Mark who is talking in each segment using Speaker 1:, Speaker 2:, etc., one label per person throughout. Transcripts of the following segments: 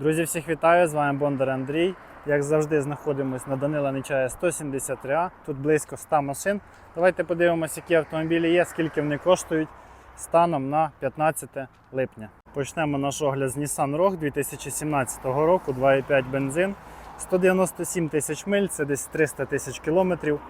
Speaker 1: Друзі, всіх вітаю! З вами Бондар Андрій. Як завжди, знаходимося на Данила Нечая 173А. Тут близько 100 машин. Давайте подивимося, які автомобілі є, скільки вони коштують станом на 15 липня. Почнемо наш огляд з Nissan Rogue 2017 року, 2,5 бензин, 197 тисяч миль, це десь 300 тисяч кілометрів.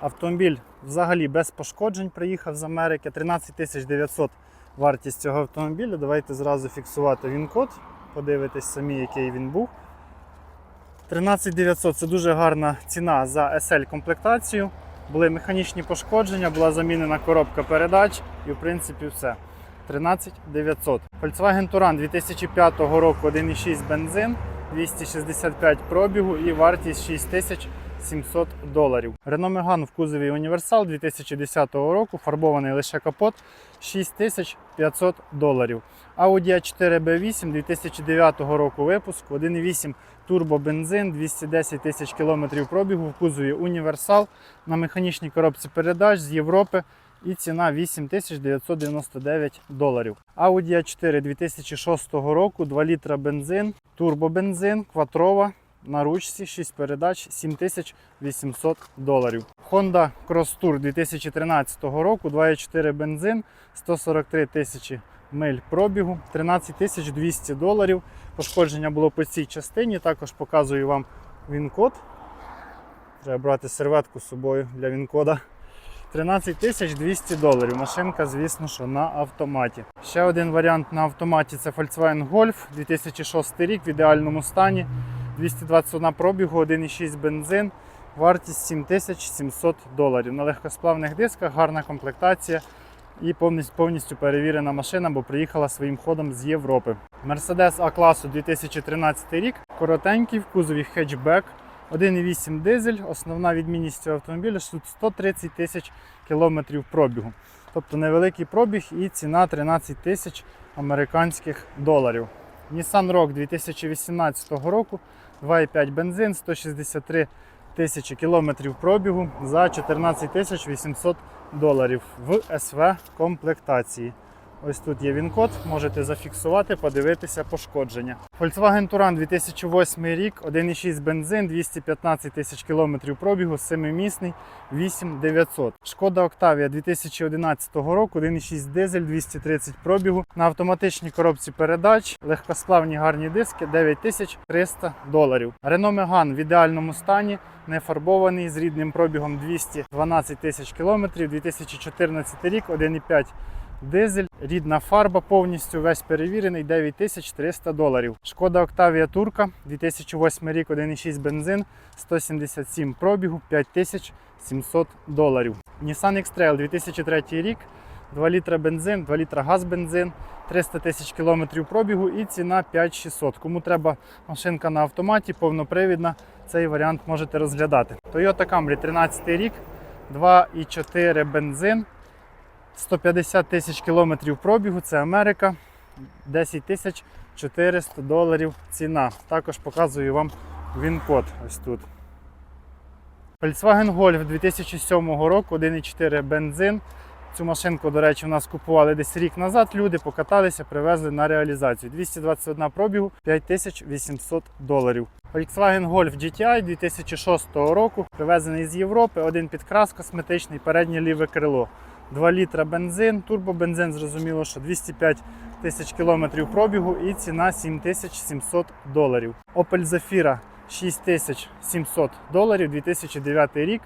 Speaker 1: Автомобіль взагалі без пошкоджень приїхав з Америки. 13 900 вартість цього автомобіля. Давайте зразу фіксувати він код подивитись самі, який він був. 13900 це дуже гарна ціна за SL комплектацію. Були механічні пошкодження, була замінена коробка передач і в принципі все. 13900. Volkswagen Touran 2005 року 1,6 бензин, 265 пробігу і вартість 6700 доларів. Renault Megane в кузові Універсал 2010 року, фарбований лише капот 6500 доларів. Audi A4 B8 2009 року випуску, 1,8 турбобензин, 210 тисяч кілометрів пробігу в кузові Універсал на механічній коробці передач з Європи і ціна 8999 доларів. Audi A4 2006 року, 2 літра бензин, турбобензин, кватрова. На ручці 6 передач 7800 доларів. Honda Cross Tour 2013 року, 2,4 бензин, 143 тисячі миль пробігу, 13 тисяч 200 доларів. Пошкодження було по цій частині. Також показую вам він-код. Треба брати серветку з собою для він-кода. 13 тисяч 200 доларів. Машинка, звісно, що на автоматі. Ще один варіант на автоматі це Volkswagen Golf 2006 рік в ідеальному стані. 221 пробігу, 1,6 бензин, вартість 7700 доларів. На легкосплавних дисках, гарна комплектація і повністю, перевірена машина, бо приїхала своїм ходом з Європи. Mercedes А-класу 2013 рік, коротенький в кузові хетчбек, 1,8 дизель. Основна відмінність цього автомобіля тут 130 тисяч кілометрів пробігу. Тобто невеликий пробіг і ціна 13 тисяч американських доларів. Nissan Rogue 2018 року, 2,5 бензин, 163 тисячі кілометрів пробігу за 14 тисяч 800 доларів в СВ комплектації. Ось тут є він-код, можете зафіксувати, подивитися пошкодження. Volkswagen Touran 2008 рік, 1,6 бензин, 215 тисяч кілометрів пробігу, 7-місний, 8900. Шкода Octavia 2011 року, 1,6 дизель, 230 пробігу. На автоматичній коробці передач, легкосплавні гарні диски, 9300 доларів. Renault Megane в ідеальному стані, не фарбований, з рідним пробігом 212 тисяч кілометрів, 2014 рік, 1,5 Дизель, рідна фарба повністю весь перевірений 9300 доларів. Шкода Octavia Турка 2008 рік, 1,6 бензин, 177 пробігу, 5700 доларів. Nissan X-Trail 2003 рік, 2 літра бензин, 2 літра газ бензин, 300 тисяч кілометрів пробігу і ціна 5600. Кому треба машинка на автоматі, повнопривідна, цей варіант можете розглядати. Toyota Camry 13 рік, 2,4 бензин. 150 тисяч кілометрів пробігу, це Америка, 10 тисяч 400 доларів ціна. Також показую вам він-код ось тут. Volkswagen Golf 2007 року, 1,4 бензин. Цю машинку, до речі, у нас купували десь рік назад. Люди покаталися, привезли на реалізацію. 221 пробігу, 5800 доларів. Volkswagen Golf GTI 2006 року, привезений з Європи, один підкрас косметичний, переднє ліве крило. 2 літра бензин, турбобензин, зрозуміло, що 205 тисяч кілометрів пробігу і ціна 7700 доларів. Opel Zafira 6700 доларів, 2009 рік,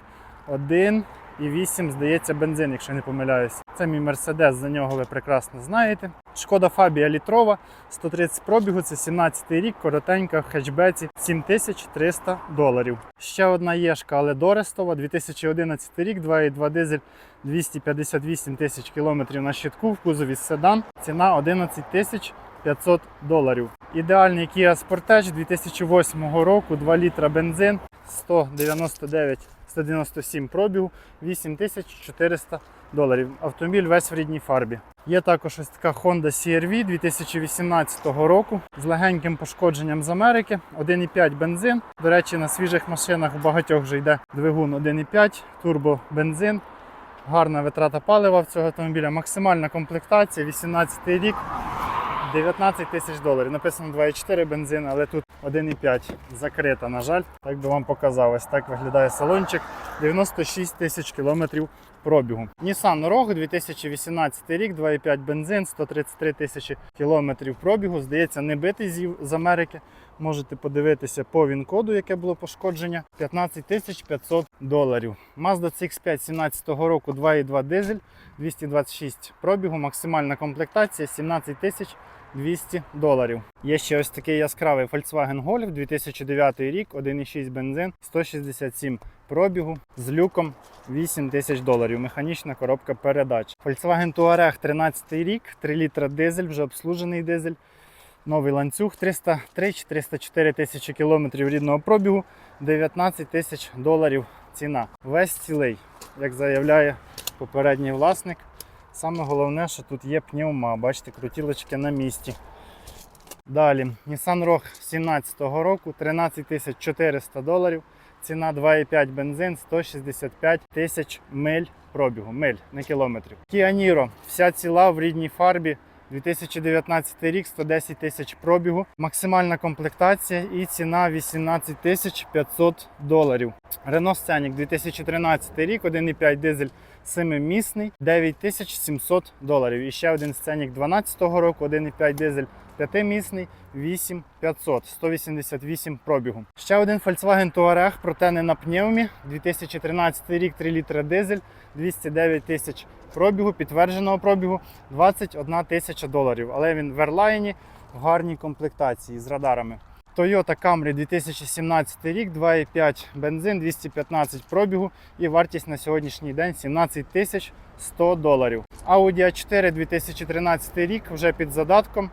Speaker 1: 1,8, здається, бензин, якщо не помиляюсь. Це мій Мерседес, за нього ви прекрасно знаєте. Шкода Фабія літрова, 130 пробігу, це 17 рік, коротенька в хетчбеці, 7300 доларів. Ще одна єшка, але Дорестова, 2011 рік, 2,2 дизель, 258 тисяч кілометрів на щитку, в кузові седан, ціна 11 тисяч 500 доларів. Ідеальний Kia Sportage 2008 року, 2 літра бензин, 199 197 пробігу, 8400 доларів. Автомобіль весь в рідній фарбі. Є також ось така Honda CR-V 2018 року з легеньким пошкодженням з Америки. 1,5 бензин. До речі, на свіжих машинах у багатьох вже йде двигун 1,5, турбобензин. Гарна витрата палива в цього автомобіля, максимальна комплектація, 18 рік. 19 тисяч доларів. Написано 2,4 бензин, але тут 1,5 закрита, на жаль. Так би вам показав. Ось так виглядає салончик. 96 тисяч кілометрів пробігу. Nissan Rogue 2018 рік, 2,5 бензин, 133 тисячі кілометрів пробігу. Здається, не битий з, Америки. Можете подивитися по він-коду, яке було пошкодження. 15 тисяч 500 доларів. Mazda CX-5 17 року 2,2 дизель, 226 пробігу, максимальна комплектація 17 тисяч 200 доларів. Є ще ось такий яскравий Volkswagen Golf 2009 рік, 1,6 бензин, 167 пробігу з люком 8 тисяч доларів. Механічна коробка передач. Volkswagen Touareg 13 рік, 3 літра дизель, вже обслужений дизель. Новий ланцюг 303-304 тисячі кілометрів рідного пробігу, 19 тисяч доларів ціна. Весь цілий, як заявляє попередній власник. Саме головне, що тут є пневма, бачите, крутілочки на місці. Далі, Nissan Rogue 17 року, 13 400 доларів. Ціна 2,5 бензин, 165 тисяч миль пробігу. Миль, не кілометрів. Kia Niro, вся ціла в рідній фарбі. 2019 рік, 110 тисяч пробігу, максимальна комплектація і ціна 18 тисяч 500 доларів. Renault Scenic 2013 рік, 1,5 дизель 7-місний, 9700 доларів. І ще один Scenic 12 року, 1,5 дизель 5-місний, 8500, 188 пробігу. Ще один Volkswagen Touareg, проте не на пневмі. 2013 рік, 3 літра дизель, 209 тисяч пробігу, підтвердженого пробігу 21 тисяча доларів. Але він в Airline в гарній комплектації з радарами. Toyota Camry 2017 рік, 2,5 бензин, 215 пробігу і вартість на сьогоднішній день 17 тисяч 100 доларів. Audi A4 2013 рік вже під задатком.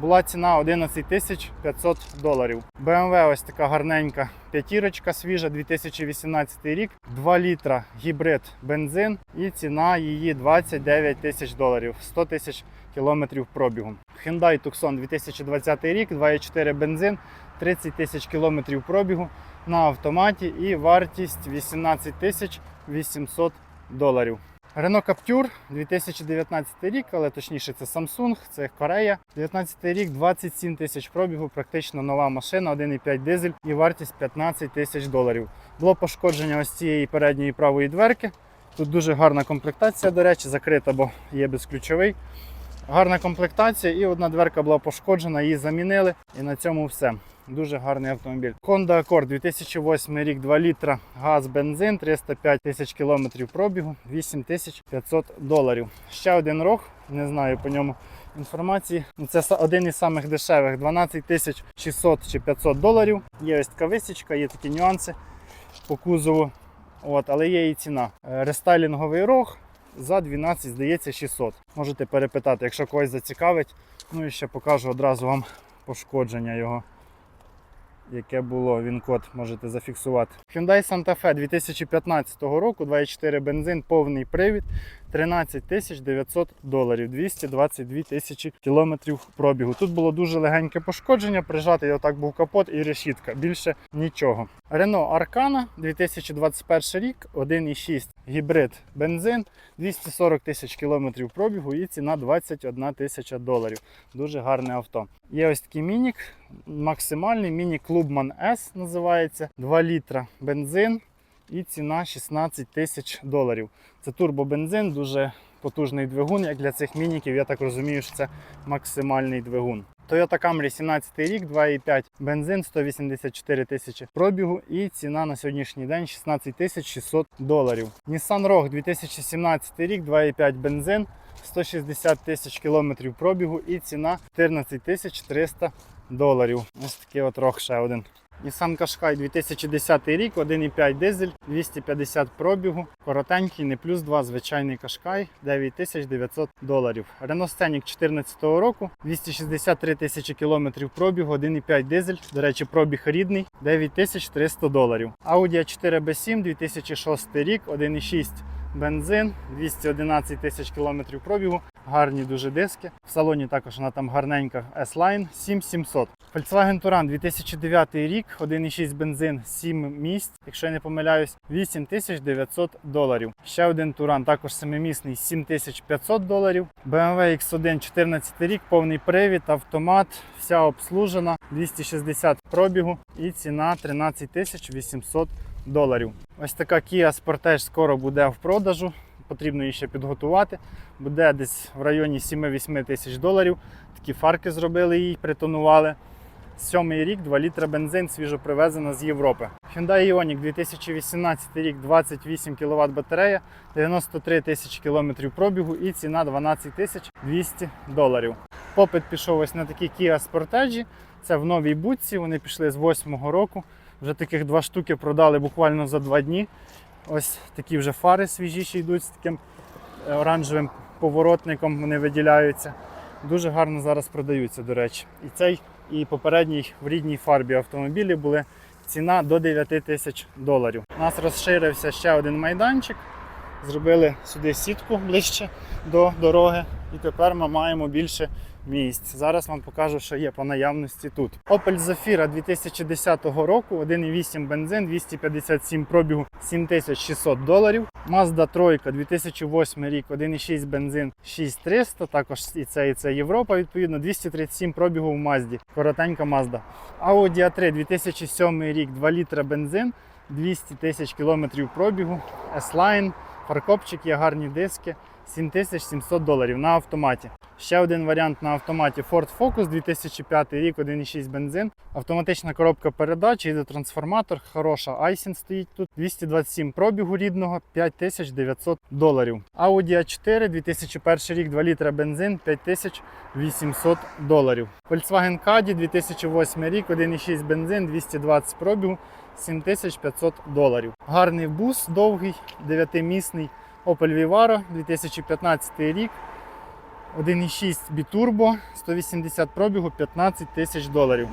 Speaker 1: Була ціна 11 тисяч 500 доларів. BMW ось така гарненька п'ятірочка свіжа, 2018 рік, 2 літра гібрид бензин і ціна її 29 тисяч доларів, 100 тисяч кілометрів пробігу. Hyundai Tucson 2020 рік, 2,4 бензин, 30 тисяч кілометрів пробігу на автоматі і вартість 18 тисяч 800 доларів. Renault Captur 2019 рік, але точніше це Samsung, це Корея. 19 рік, 27 тисяч пробігу, практично нова машина, 1,5 дизель і вартість 15 тисяч доларів. Було пошкодження ось цієї передньої правої дверки. Тут дуже гарна комплектація, до речі, закрита, бо є безключовий. Гарна комплектація і одна дверка була пошкоджена, її замінили. І на цьому все. Дуже гарний автомобіль. Honda Accord 2008 рік, 2 літра, газ, бензин, 305 тисяч кілометрів пробігу, 8500 доларів. Ще один рог, не знаю по ньому інформації. Ну, Це один із самих дешевих, 12 тисяч 600 чи 500 доларів. Є ось така висічка, є такі нюанси по кузову. От, але є і ціна. Е, Рестайлінговий рог за 12, здається, 600. Можете перепитати, якщо когось зацікавить. Ну і ще покажу одразу вам пошкодження його. Яке було, він код можете зафіксувати. Hyundai Santa Fe 2015 року, 2,4 бензин, повний привід, 13 тисяч 900 доларів, 222 тисячі кілометрів пробігу. Тут було дуже легеньке пошкодження, прижати його так був капот і решітка. Більше нічого. Renault Arcana 2021 рік, 1,6 гібрид бензин, 240 тисяч кілометрів пробігу і ціна 21 тисяча доларів. Дуже гарне авто. Є ось такий мінік, максимальний міні Клубман S називається 2 літра бензин і ціна 16 тисяч доларів. Це турбобензин, дуже потужний двигун, як для цих мініків. Я так розумію, що це максимальний двигун. Toyota Camry 17 рік, 2,5 бензин, 184 тисячі пробігу і ціна на сьогоднішній день 16 тисяч 600 доларів. Nissan Rogue 2017 рік, 2,5 бензин, 160 тисяч кілометрів пробігу і ціна 14 тисяч 300 доларів. Ось такий от Rogue ще один. Nissan Qashqai 2010 рік, 1,5 дизель, 250 пробігу, коротенький, не плюс 2, звичайний Qashqai, 9900 доларів. Renault Scenic 2014 року, 263 тисячі кілометрів пробігу, 1,5 дизель, до речі, пробіг рідний, 9300 доларів. Audi A4 B7 2006 рік, 1,6 бензин, 211 тисяч кілометрів пробігу, гарні дуже диски. В салоні також вона там гарненька S-Line 7700. Volkswagen Touran 2009 рік, 1,6 бензин, 7 місць, якщо я не помиляюсь, 8900 доларів. Ще один Touran, також семимісний, 7500 доларів. BMW X1 14 рік, повний привід, автомат, вся обслужена, 260 пробігу і ціна 13 800 доларів. Ось така Kia Sportage скоро буде в продажу. Потрібно її ще підготувати. Буде десь в районі 7-8 тисяч доларів. Такі фарки зробили їй, притонували. Сьомий рік, 2 літра бензин, свіжо привезена з Європи. Hyundai Ioniq 2018 рік, 28 кВт батарея, 93 тисячі кілометрів пробігу і ціна 12 тисяч 200 доларів. Попит пішов ось на такі Kia Sportage. Це в новій будці. Вони пішли з 8-го року. Вже таких два штуки продали буквально за два дні. Ось такі вже фари свіжіші йдуть з таким е, оранжевим поворотником. Вони виділяються. Дуже гарно зараз продаються, до речі. І цей, і попередній в рідній фарбі автомобілі були ціна до 9 тисяч доларів. У нас розширився ще один майданчик. Зробили сюди сітку ближче до дороги, і тепер ми маємо більше місць. Зараз вам покажу, що є по наявності тут. Opel Zafira 2010 року, 1,8 бензин, 257 пробігу, 7600 доларів. Mazda 3 2008 рік, 1,6 бензин, 6300, також і це, і це Європа, відповідно, 237 пробігу в Mazda. Коротенька Mazda. Audi A3 2007 рік, 2 літра бензин, 200 тисяч кілометрів пробігу, S-Line, фаркопчик, є гарні диски. 7700 доларів на автоматі. Ще один варіант на автоматі Ford Focus 2005 рік, 1,6 бензин. Автоматична коробка передач, іде трансформатор, хороша Айсін стоїть тут. 227 пробігу рідного, 5900 доларів. Audi A4 2001 рік, 2 літра бензин, 5800 доларів. Volkswagen Caddy 2008 рік, 1,6 бензин, 220 пробігу, 7500 доларів. Гарний бус довгий, 9-місний. Opel Vivaro 2015 рік. 1,6 бітурбо, 180 пробігу, 15 тисяч доларів.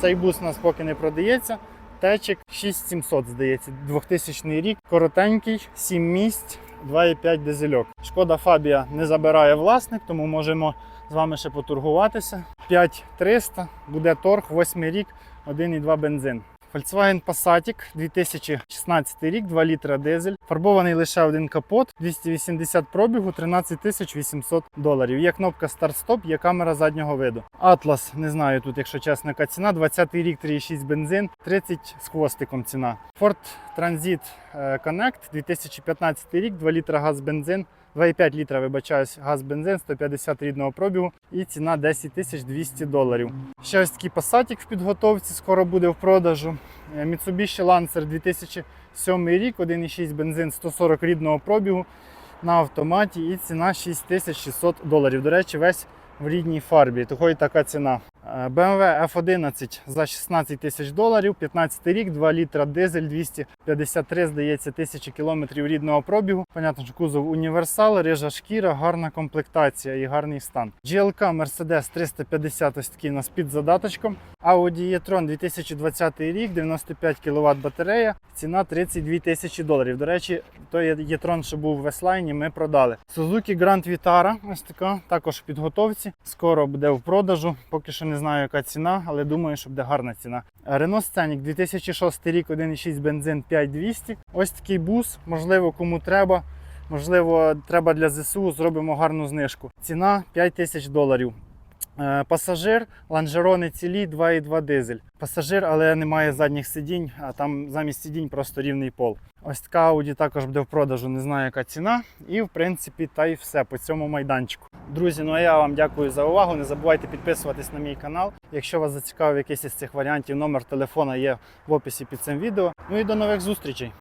Speaker 1: Цей бус у нас поки не продається. Течик 6700, здається, 2000 рік, коротенький, 7 місць, 2,5 дизельок. Шкода Фабія не забирає власник, тому можемо з вами ще потургуватися. 5300, буде торг, 8 рік, 1,2 бензин. Volkswagen Passat 2016 рік, 2 літра дизель. Фарбований лише один капот, 280 пробігу, 13 800 доларів. Є кнопка старт-стоп, є камера заднього виду. Atlas, не знаю тут, якщо чесно, яка ціна. 20 рік, 3,6 бензин, 30 з хвостиком ціна. Ford Transit е, Connect 2015 рік, 2 літра газ бензин. 2,5 літра, вибачаюсь, газ бензин, 150 рідного пробігу і ціна 10 200 доларів. Ще ось такий пасатік в підготовці, скоро буде в продажу. Е, Mitsubishi Lancer 2007 рік, 1,6 бензин, 140 рідного пробігу на автоматі і ціна 6600 доларів. До речі, весь в рідній фарбі. Такої така ціна. BMW F11 за 16 тисяч доларів, 15 рік, 2 літра дизель, 253, здається, тисячі кілометрів рідного пробігу. Понятно, що кузов універсал, рижа шкіра, гарна комплектація і гарний стан. GLK Mercedes 350 ось такий у нас під задаточком. Audi e-tron 2020 рік, 95 кВт батарея, ціна 32 тисячі доларів. До речі, той e-tron, що був в S-Line, ми продали. Suzuki Grand Vitara, ось така, також в підготовці. Скоро буде в продажу. Поки що не знаю, яка ціна, але думаю, що буде гарна ціна. Renault Scenic 2006 рік, 1,6 бензин 5200. Ось такий бус, можливо, кому треба. Можливо, треба для ЗСУ, зробимо гарну знижку. Ціна 5 тисяч доларів. Е, Пасажир, ланжерони цілі, 2,2 дизель. Пасажир, але немає задніх сидінь, а там замість сидінь просто рівний пол. Ось така Audi також буде в продажу, не знаю, яка ціна. І в принципі, та й все по цьому майданчику. Друзі, ну а я вам дякую за увагу. Не забувайте підписуватись на мій канал. Якщо вас зацікавив якийсь із цих варіантів, номер телефона є в описі під цим відео. Ну і до нових зустрічей!